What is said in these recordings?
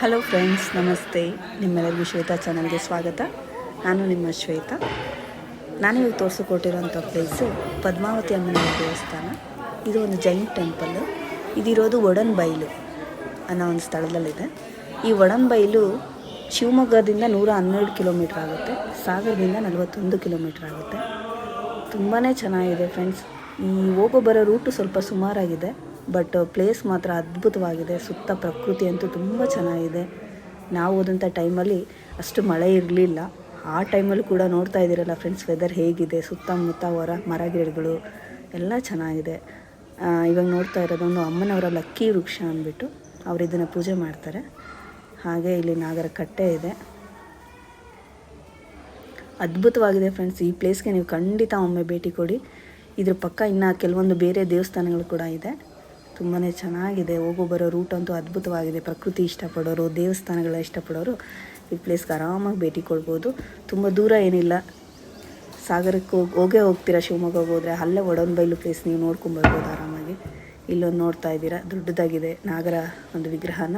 Hello friends ನಮಸ್ತೆ. ನಿಮ್ಮೆಲ್ಲರಿಗೂ ಶ್ವೇತಾ ಚಾನಲ್ಗೆ ಸ್ವಾಗತ. ನಾನು ನಿಮ್ಮ ಶ್ವೇತಾ. ನಾನಿವಾಗ ತೋರಿಸಿಕೊಟ್ಟಿರೋಂಥ ಪ್ಲೇಸು ಪದ್ಮಾವತಿ ಅಮ್ಮನ ದೇವಸ್ಥಾನ. ಇದು ಒಂದು ಜೈನ್ ಟೆಂಪಲ್ಲು ಇದಿರೋದು ಒಡನ್ ಬೈಲು ಅನ್ನೋ ಒಂದು ಸ್ಥಳದಲ್ಲಿದೆ. ಈ ಒಡನ್ ಬೈಲು ಶಿವಮೊಗ್ಗದಿಂದ ನೂರ ಹನ್ನೆರಡು ಕಿಲೋಮೀಟ್ರ್ ಆಗುತ್ತೆ. ಸಾಗರದಿಂದ ನಲವತ್ತೊಂದು ಕಿಲೋಮೀಟ್ರ್ ಆಗುತ್ತೆ. ತುಂಬಾ ಚೆನ್ನಾಗಿದೆ ಫ್ರೆಂಡ್ಸ್ ಈ ಹೋಗೋ ಬರೋ ರೂಟು ಸ್ವಲ್ಪ ಸುಮಾರಾಗಿದೆ. ಬಟ್ ಪ್ಲೇಸ್ ಮಾತ್ರ ಅದ್ಭುತವಾಗಿದೆ. ಸುತ್ತ ಪ್ರಕೃತಿ ಅಂತೂ ತುಂಬ ಚೆನ್ನಾಗಿದೆ. ನಾವು ಹೋದಂಥ ಟೈಮಲ್ಲಿ ಅಷ್ಟು ಮಳೆ ಇರಲಿಲ್ಲ. ಆ ಟೈಮಲ್ಲಿ ಕೂಡ ನೋಡ್ತಾ ಇದ್ದೀರಲ್ಲ ಫ್ರೆಂಡ್ಸ್ ವೆದರ್ ಹೇಗಿದೆ, ಸುತ್ತಮುತ್ತ ಹೊರ ಮರ ಗಿಡಗಳು ಎಲ್ಲ ಚೆನ್ನಾಗಿದೆ. ಇವಾಗ ನೋಡ್ತಾ ಇರೋದೊಂದು ಅಮ್ಮನವರ ಲಕ್ಕಿ ವೃಕ್ಷ ಅಂದ್ಬಿಟ್ಟು ಅವರು ಇದನ್ನು ಪೂಜೆ ಮಾಡ್ತಾರೆ. ಹಾಗೆ ಇಲ್ಲಿ ನಾಗರ ಕಟ್ಟೆ ಇದೆ. ಅದ್ಭುತವಾಗಿದೆ ಫ್ರೆಂಡ್ಸ್ ಈ ಪ್ಲೇಸ್ಗೆ ನೀವು ಖಂಡಿತ ಒಮ್ಮೆ ಭೇಟಿ ಕೊಡಿ. ಇದ್ರ ಪಕ್ಕ ಇನ್ನು ಕೆಲವೊಂದು ಬೇರೆ ದೇವಸ್ಥಾನಗಳು ಕೂಡ ಇದೆ. ತುಂಬಾ ಚೆನ್ನಾಗಿದೆ. ಹೋಗೋ ಬರೋ ರೂಟ್ ಅಂತೂ ಅದ್ಭುತವಾಗಿದೆ. ಪ್ರಕೃತಿ ಇಷ್ಟಪಡೋರು ದೇವಸ್ಥಾನಗಳ ಇಷ್ಟಪಡೋರು ಈ ಪ್ಲೇಸ್ಗೆ ಆರಾಮಾಗಿ ಭೇಟಿ ಕೊಡ್ಬೋದು. ತುಂಬ ದೂರ ಏನಿಲ್ಲ. ಸಾಗರಕ್ಕೆ ಹೋಗಿ, ಹೋಗೇ ಹೋಗ್ತೀರಾ ಶಿವಮೊಗ್ಗ ಹೋದರೆ? ಅಲ್ಲೇ ಒಡನ್ಬೈಲು ಪ್ಲೇಸ್ ನೀವು ನೋಡ್ಕೊಂಬರ್ಬೋದು ಆರಾಮಾಗಿ. ಇಲ್ಲೊಂದು ನೋಡ್ತಾ ಇದ್ದೀರಾ? ದೊಡ್ಡದಾಗಿದೆ. ನಾಗರ ಒಂದು ವಿಗ್ರಹನ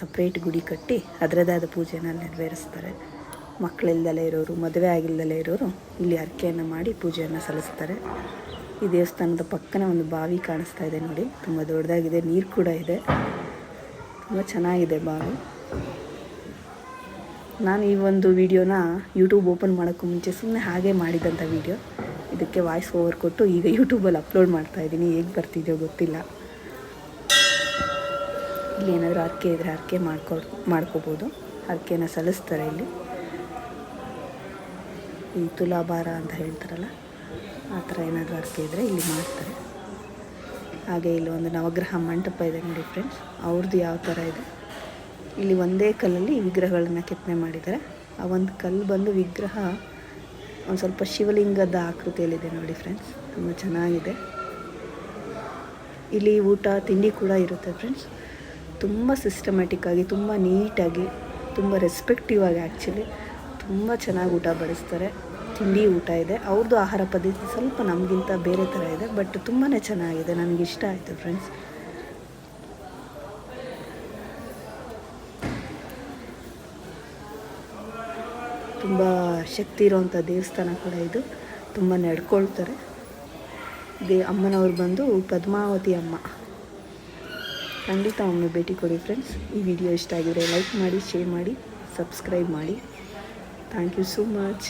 ಸಪ್ರೇಟ್ ಗುಡಿ ಕಟ್ಟಿ ಅದರದೇ ಆದ ಪೂಜೆನ ನೆರವೇರಿಸ್ತಾರೆ. ಮಕ್ಕಳಿಲ್ದಲೇ ಇರೋರು, ಮದುವೆ ಆಗಿಲ್ದಲೇ ಇರೋರು ಇಲ್ಲಿ ಅರ್ಕೆಯನ್ನು ಮಾಡಿ ಪೂಜೆಯನ್ನು ಸಲ್ಲಿಸ್ತಾರೆ. ಈ ದೇವಸ್ಥಾನದ ಪಕ್ಕನೇ ಒಂದು ಬಾವಿ ಕಾಣಿಸ್ತಾ ಇದೆ ನೋಡಿ. ತುಂಬ ದೊಡ್ಡದಾಗಿದೆ, ನೀರು ಕೂಡ ಇದೆ. ತುಂಬ ಚೆನ್ನಾಗಿದೆ ಬಾವಿ. ನಾನು ಈ ಒಂದು ವಿಡಿಯೋನ ಯೂಟ್ಯೂಬ್ ಓಪನ್ ಮಾಡೋಕ್ಕೂ ಮುಂಚೆ ಸುಮ್ಮನೆ ಹಾಗೆ ಮಾಡಿದಂಥ ವಿಡಿಯೋ. ಇದಕ್ಕೆ ವಾಯ್ಸ್ ಓವರ್ ಕೊಟ್ಟು ಈಗ ಯೂಟ್ಯೂಬಲ್ಲಿ ಅಪ್ಲೋಡ್ ಮಾಡ್ತಾ ಇದ್ದೀನಿ. ಹೇಗೆ ಬರ್ತಿದೆಯೋ ಗೊತ್ತಿಲ್ಲ. ಇಲ್ಲಿ ಏನಾದರೂ ಹರಕೆ ಇದ್ದರೆ ಹರಕೆ ಮಾಡ್ಕೊ ಮಾಡ್ಕೋಬೋದು. ಹರಕೆನ ಸಲ್ಲಿಸ್ತಾರೆ ಇಲ್ಲಿ. ಈ ತುಲಾಭಾರ ಅಂತ ಹೇಳ್ತಾರಲ್ಲ, ಆ ಥರ ಏನಾದರೂ ಹರಕೆ ಇದ್ದರೆ ಇಲ್ಲಿ ಮಾಡ್ತಾರೆ. ಹಾಗೆ ಇಲ್ಲಿ ಒಂದು ನವಗ್ರಹ ಮಂಟಪ ಇದೆ ನೋಡಿ ಫ್ರೆಂಡ್ಸ್ ಅವ್ರದ್ದು ಯಾವ ಥರ ಇದೆ. ಇಲ್ಲಿ ಒಂದೇ ಕಲ್ಲಲ್ಲಿ ವಿಗ್ರಹಗಳನ್ನು ಕೆತ್ತನೆ ಮಾಡಿದ್ದಾರೆ. ಆ ಒಂದು ಕಲ್ಲು ಬಂದು ವಿಗ್ರಹ, ಒಂದು ಸ್ವಲ್ಪ ಶಿವಲಿಂಗದ ಆಕೃತಿಯಲ್ಲಿದೆ ನೋಡಿ ಫ್ರೆಂಡ್ಸ್ ತುಂಬ ಚೆನ್ನಾಗಿದೆ. ಇಲ್ಲಿ ಊಟ, ತಿಂಡಿ ಕೂಡ ಇರುತ್ತೆ ಫ್ರೆಂಡ್ಸ್ ತುಂಬ ಸಿಸ್ಟಮ್ಯಾಟಿಕ್ಕಾಗಿ ತುಂಬ ನೀಟಾಗಿ ತುಂಬ ರೆಸ್ಪೆಕ್ಟಿವ್ ಆಗಿ ಆ್ಯಕ್ಚುಲಿ ತುಂಬ ಚೆನ್ನಾಗಿ ಊಟ ಬಡಿಸ್ತಾರೆ. ತಿಂಡಿ ಊಟ ಇದೆ. ಅವ್ರದ್ದು ಆಹಾರ ಪದ್ಧತಿ ಸ್ವಲ್ಪ ನಮಗಿಂತ ಬೇರೆ ಥರ ಇದೆ ಬಟ್ ತುಂಬಾ ಚೆನ್ನಾಗಿದೆ. ನನಗೆ ಇಷ್ಟ ಆಯಿತು ಫ್ರೆಂಡ್ಸ್ ತುಂಬ ಶಕ್ತಿ ಇರುವಂಥ ದೇವಸ್ಥಾನ ಕೂಡ ಇದು. ತುಂಬ ನಡ್ಕೊಳ್ತಾರೆ. ದೇ, ಅಮ್ಮನವ್ರು ಬಂದು ಪದ್ಮಾವತಿ ಅಮ್ಮ. ಖಂಡಿತ ಒಮ್ಮೆ ಭೇಟಿ ಕೊಡಿ ಫ್ರೆಂಡ್ಸ್ ಈ ವಿಡಿಯೋ ಇಷ್ಟ ಆಗಿದ್ರೆ ಲೈಕ್ ಮಾಡಿ ಶೇರ್ ಮಾಡಿ ಸಬ್ಸ್ಕ್ರೈಬ್ ಮಾಡಿ. Thank you so much